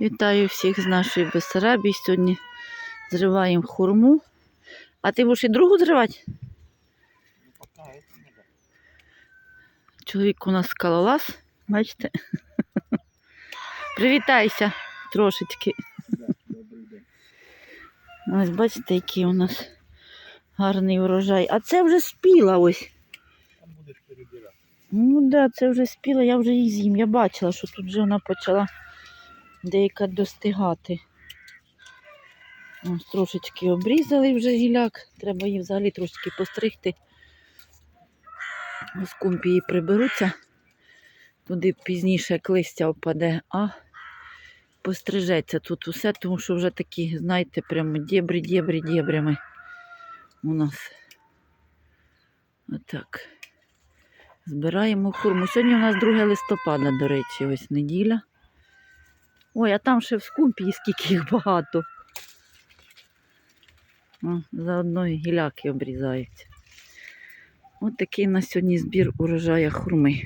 Вітаю всіх з нашої Бессарабії. Сьогодні зриваємо хурму. А ти будеш і другу зривати? Чоловік у нас скалолаз, бачите? Привітайся трошечки. Ось бачите, який у нас гарний урожай. А це вже спіла ось. Там будеш перебирати. Ну так, да, це вже спіла, я вже її з'їм. Я бачила, що тут вже вона почала деяка достигати. Ось трошечки обрізали вже гіляк. Треба її взагалі трошечки постригти. Ось кумпі її приберуться. Туди пізніше листя впаде, а пострижеться тут усе, тому що вже такі, знаєте, прямо дєбрі, дєбрі, дєбрями у нас. Отак. Збираємо хурму. Сьогодні у нас 2 листопада, до речі, ось неділя. Ой, а там ще в скумпі скільки їх багато. О, заодно і гіляки обрізаються. Ось такий на сьогодні збір урожая хурми.